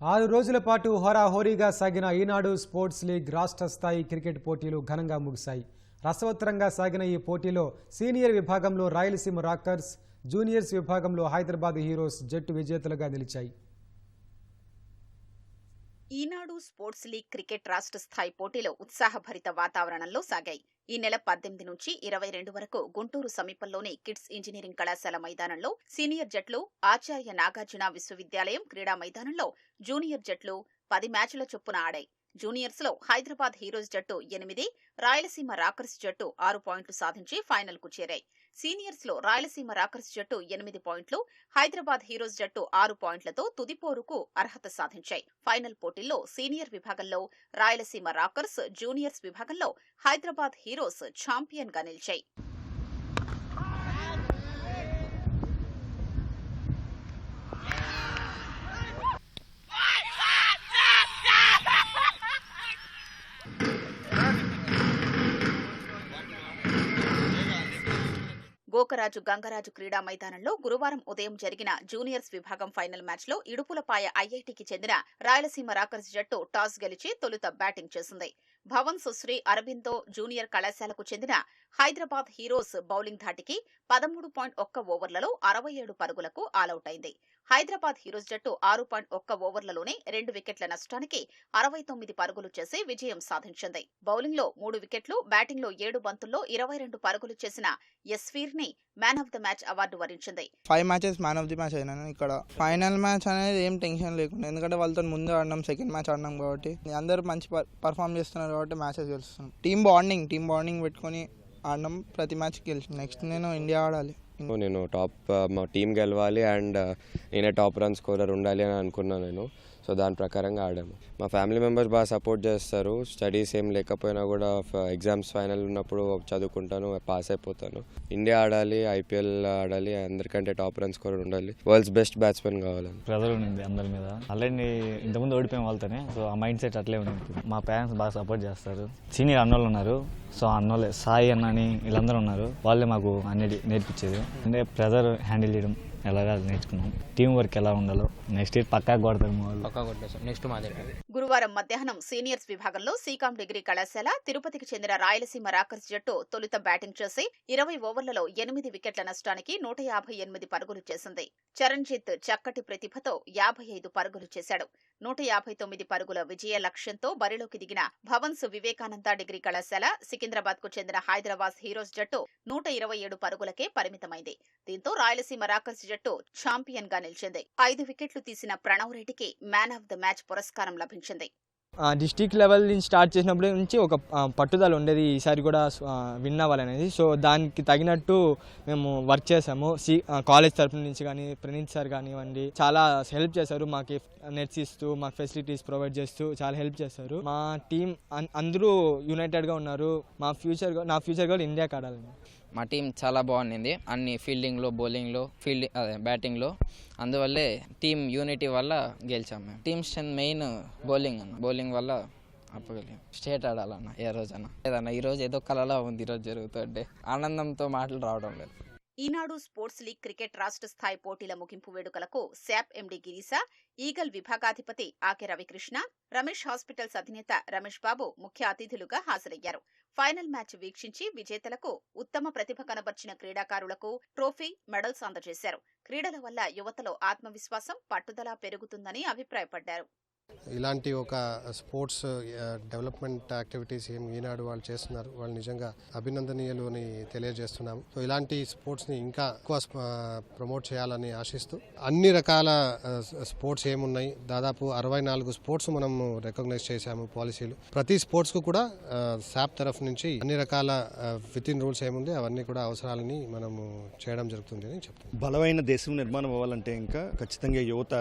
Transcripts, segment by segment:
ఆరు రోజుల పాటు హోరాహోరీగా సాగిన ఈనాడు స్పోర్ట్స్ లీగ్ రాష్ట్ర స్థాయి క్రికెట్ పోటీలు ఘనంగా ముగిశాయి. రసవత్తరంగా సాగిన ఈ పోటీలో సీనియర్ విభాగంలో రాయలసీమ రాకర్స్ జూనియర్స్ విభాగంలో హైదరాబాద్ హీరోస్ జట్టు విజేతలుగా నిలిచాయి. ఈనాడు స్పోర్ట్స్ లీగ్ క్రికెట్ రాష్ట్ర స్థాయి పోటీలు ఉత్సాహభరిత వాతావరణంలో సాగాయి. ఈ నెల పద్దెనిమిది నుంచి ఇరవై రెండు వరకు గుంటూరు సమీపంలోని కిడ్స్ ఇంజనీరింగ్ కళాశాల మైదానంలో సీనియర్ జట్లు ఆచార్య నాగార్జున విశ్వవిద్యాలయం క్రీడా మైదానంలో జూనియర్ జట్లు పది మ్యాచ్ల చొప్పున ఆడాయి. జూనియర్స్లో హైదరాబాద్ హీరోస్ జట్టు ఎనిమిది రాయలసీమ రాకర్స్ జట్టు ఆరు పాయింట్లు సాధించి ఫైనల్కు చేరాయి. సీనియర్స్లో రాయలసీమ రాకర్స్ జట్టు ఎనిమిది పాయింట్లు హైదరాబాద్ హీరోస్ జట్టు ఆరు పాయింట్లతో తుదిపోరుకు అర్హత సాధించాయి. ఫైనల్ పోటీల్లో సీనియర్ విభాగంలో రాయలసీమ రాకర్స్ జూనియర్స్ విభాగంలో హైదరాబాద్ హీరోస్ ఛాంపియన్గా నిలిచాయి. గోకరాజు గంగరాజు క్రీడా మైదానంలో గురువారం ఉదయం జరిగిన జూనియర్స్ విభాగం ఫైనల్ మ్యాచ్లో ఇడుపులపాయ ఐఐటికి చెందిన రాయలసీమ రాకర్స్ జట్టు టాస్ గెలిచి తొలుత బ్యాటింగ్ చేసింది. భవన్ సుశ్రీ అరబిందో జూనియర్ కళాశాలకు చెందిన హైదరాబాద్ హీరోస్ బౌలింగ్ ధాటికి పదమూడు పాయింట్ ఒక్క ఓవర్లలో అరవై ఏడు పరుగులకు ఆలౌట్ అయింది. హైదరాబాద్ హీరోస్ జట్టు ఆరు పాయింట్ ఒక్క ఓవర్లలోనే రెండు వికెట్ల నష్టానికి అరవై తొమ్మిది పరుగులు చేసి విజయం సాధించింది. బౌలింగ్లో మూడు వికెట్లు బ్యాటింగ్లో ఏడు బంతుల్లో ఇరవై రెండు పరుగులు చేసిన యస్వీర్ని man of the match award వరించింది. Five matches man of the match అయినాను ఇక్కడ. ఫైనల్ మ్యాచ్ అనేది ఏం టెన్షన్ లేకుండా ఎందుకంటే వాళ్ళతో ముందు ఆడినాం సెకండ్ మ్యాచ్ ఆడినాం కాబట్టి అందరూ మంచి పర్ఫామ్ చేస్తున్నారు కాబట్టి మ్యాచెస్ గెలుస్తున్నాం టీమ్ బాండింగ్ టీమ్ బాండింగ్ పెట్టుకొని ఆడినాం ప్రతి మ్యాచ్ గెలిచి నెక్స్ట్ నేను ఇండియా ఆడాలి. నేను టాప్ మా టీం గెలవాలి అండ్ నేనే టాప్ రన్ స్కోరర్ ఉండాలి అని అనుకున్నాను నేను. సో దాని ప్రకారంగా ఆడాము. మా ఫ్యామిలీ మెంబర్స్ బాగా సపోర్ట్ చేస్తారు. స్టడీస్ ఏం లేకపోయినా కూడా ఎగ్జామ్స్ ఫైనల్ ఉన్నప్పుడు చదువుకుంటాను పాస్ అయిపోతాను. ఇండియా ఆడాలి ఐపీఎల్ ఆడాలి అందరికంటే టాప్ రన్ కూడా ఉండాలి. వరల్డ్స్ బెస్ట్ బ్యాట్స్మెన్ కావాలని. ప్రెజర్ ఉండింది అందరి మీద. ఆల్రెడీ ఇంతకుముందు ఓడిపోయాం వాళ్ళతోనే. సో ఆ మైండ్ సెట్ అట్లే ఉండింది మా పేరెంట్స్ బాగా సపోర్ట్ చేస్తారు. సీనియర్ అన్నోళ్ళు ఉన్నారు. సో అన్నోళ్ళే సాయి అన్న అని వీళ్ళందరూ ఉన్నారు. వాళ్ళే మాకు అన్నిటి నేర్పించేది. అంటే ప్రెజర్ హ్యాండిల్ చేయడం. ఎలాగా నేర్చుకున్నాం. టీం వర్క్ ఎలా ఉండాలో. నెక్స్ట్ ఇయర్ పక్కా కొడతారు మా వాళ్ళు. పక్కా కొట్టేసాం నెక్స్ట్ మాదే. గురువారం మధ్యాహ్నం సీనియర్స్ విభాగంలో సీకాం డిగ్రీ కళాశాల తిరుపతికి చెందిన రాయలసీమ రాకర్స్ జట్టు తొలుత బ్యాటింగ్ చేసి ఇరవై ఓవర్లలో ఎనిమిది వికెట్ల నష్టానికి నూట యాభై ఎనిమిది పరుగులు చేసింది. చరణ్జిత్ చక్కటి ప్రతిభతో యాభై ఐదు పరుగులు చేశాడు. నూట యాభై తొమ్మిది పరుగుల విజయ లక్ష్యంతో బరిలోకి దిగిన భవన్స్ వివేకానంద డిగ్రీ కళాశాల సికింద్రాబాద్కు చెందిన హైదరాబాద్ హీరోస్ జట్టు నూట ఇరవై ఏడు పరుగులకే పరిమితమైంది. దీంతో రాయలసీమ రాకర్స్ జట్టు ఛాంపియన్గా నిలిచింది. ఐదు వికెట్లు తీసిన ప్రణవ్ రెడ్డికి మ్యాన్ ఆఫ్ ద మ్యాచ్ పురస్కారం లభించింది. డిస్టిక్ లెవెల్ నుంచి స్టార్ట్ చేసినప్పటి నుంచి ఒక పట్టుదల ఉండేది. ఈసారి కూడా విన్ అవ్వాలనేది. సో దానికి తగినట్టు మేము వర్క్ చేసాము సి కాలేజ్ తరఫు నుంచి కానీ ప్రణీత్ సార్ కానివ్వండి చాలా హెల్ప్ చేశారు. మాకు నెట్స్ ఇస్తూ మాకు ఫెసిలిటీస్ ప్రొవైడ్ చేస్తూ చాలా హెల్ప్ చేశారు. మా టీం అందరూ యునైటెడ్గా ఉన్నారు. మా ఫ్యూచర్ నా ఫ్యూచర్ కూడా ఇండియాకి ఆడాలని మా టీం చాలా బాగుండింది. అన్ని ఫీల్డింగ్లో బౌలింగ్లో ఫీల్డింగ్ అదే బ్యాటింగ్లో. అందువల్లే టీం యూనిటీ వల్ల గెలిచాం మేము. టీమ్ స్ట్రెంత్ మెయిన్ బౌలింగ్ అన్న. బౌలింగ్ వల్ల అప్పగలిగాం స్టేట్ ఆడాలన్న ఏ రోజన్నా లేదన్న ఈ రోజు ఏదో కళలా ఉంది ఈరోజు జరుగుతుంటే ఆనందంతో మాటలు రావడం లేదు. ఈనాడు స్పోర్ట్స్ లీగ్ క్రికెట్ రాష్ట్ర స్థాయి పోటీల ముగింపు వేడుకలకు శాప్ ఎండి గిరీశ ఈగల్ విభాగాధిపతి ఆకె రవికృష్ణ రమేష్ హాస్పిటల్స్ అధినేత రమేష్ బాబు ముఖ్య అతిథులుగా హాజరయ్యారు. ఫైనల్ మ్యాచ్ వీక్షించి విజేతలకు ఉత్తమ ప్రతిభ కనబర్చిన క్రీడాకారులకు ట్రోఫీ మెడల్స్ అందజేశారు. క్రీడల వల్ల యువతలో ఆత్మవిశ్వాసం పట్టుదల పెరుగుతుందని అభిప్రాయపడ్డారు. ఇలాంటి ఒక స్పోర్ట్స్ డెవలప్మెంట్ యాక్టివిటీస్ ఏం ఈనాడు వాళ్ళు చేస్తున్నారు వాళ్ళు నిజంగా అభినందనీయులు అని తెలియజేస్తున్నాము. సో ఇలాంటి స్పోర్ట్స్ని ఇంకా ఎక్కువ ప్రమోట్ చేయాలని ఆశిస్తూ అన్ని రకాల స్పోర్ట్స్ ఏమున్నాయి దాదాపు అరవై నాలుగు స్పోర్ట్స్ మనము రికగ్నైజ్ చేశాము పాలసీలు. ప్రతి స్పోర్ట్స్కు కూడా శాప్ తరఫు నుంచి అన్ని రకాల విత్ ఇన్ రూల్స్ ఏముంది అవన్నీ కూడా అవసరాలని మనము చేయడం జరుగుతుంది అని చెప్తాం బలమైన దేశం నిర్మాణం అవ్వాలంటే ఇంకా ఖచ్చితంగా యువత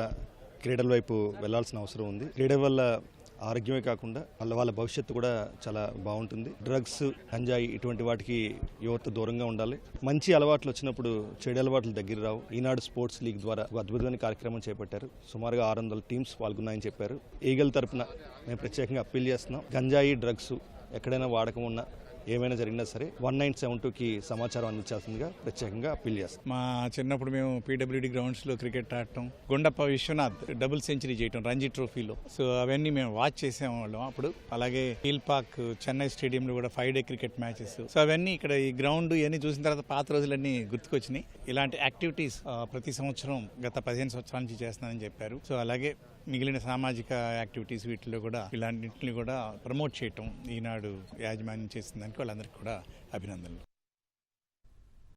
క్రీడల వైపు వెళ్ళాల్సిన అవసరం ఉంది. క్రీడ వల్ల ఆరోగ్యమే కాకుండా వాళ్ళ వాళ్ళ భవిష్యత్తు కూడా చాలా బాగుంటుంది. డ్రగ్స్ గంజాయి ఇటువంటి వాటికి యువత దూరంగా ఉండాలి. మంచి అలవాట్లు వచ్చినప్పుడు చెడు అలవాట్లు దగ్గర రావు. ఈనాడు స్పోర్ట్స్ లీగ్ ద్వారా ఒక అద్భుతమైన కార్యక్రమం చేపట్టారు. సుమారుగా ఆరు వందల టీమ్స్ పాల్గొన్నాయని చెప్పారు. ఈగల్ తరపున మేము ప్రత్యేకంగా అప్పీల్ చేస్తున్నాం. గంజాయి డ్రగ్స్ ఎక్కడైనా వాడకం ఉన్నా ఏమైనా జరిగినా సరే వన్ నైన్ సెవెన్ టూకి సమాచారం అందించాల్సిందిగా ప్రత్యేకంగా అప్పీల్ చేస్తాం. మా చిన్నప్పుడు మేము పీడబ్ల్యూడి గ్రౌండ్స్లో క్రికెట్ ఆడటం గుండప్ప విశ్వనాథ్ డబుల్ సెంచరీ చేయటం రంజీ ట్రోఫీలో. సో అవన్నీ మేము వాచ్ చేసేవాళ్ళం అప్పుడు. అలాగే హీల్ పార్క్ చెన్నై స్టేడియంలో కూడా five day cricket matches. So అవన్నీ ఇక్కడ ఈ గ్రౌండ్ ఇవన్నీ చూసిన తర్వాత పాత రోజులన్నీ గుర్తుకొచ్చినాయి. ఇలాంటి యాక్టివిటీస్ ప్రతి సంవత్సరం గత పదిహేను సంవత్సరాల నుంచి చేస్తున్నానని చెప్పారు. సో అలాగే మిగిలిన సామాజిక యాక్టివిటీస్ వీటిలో కూడా ఇలాంటిని కూడా ప్రమోట్ చేయటం ఈనాడు యాజమాన్యం చేసిందని వాళ్ళందరికీ కూడా అభినందనలు.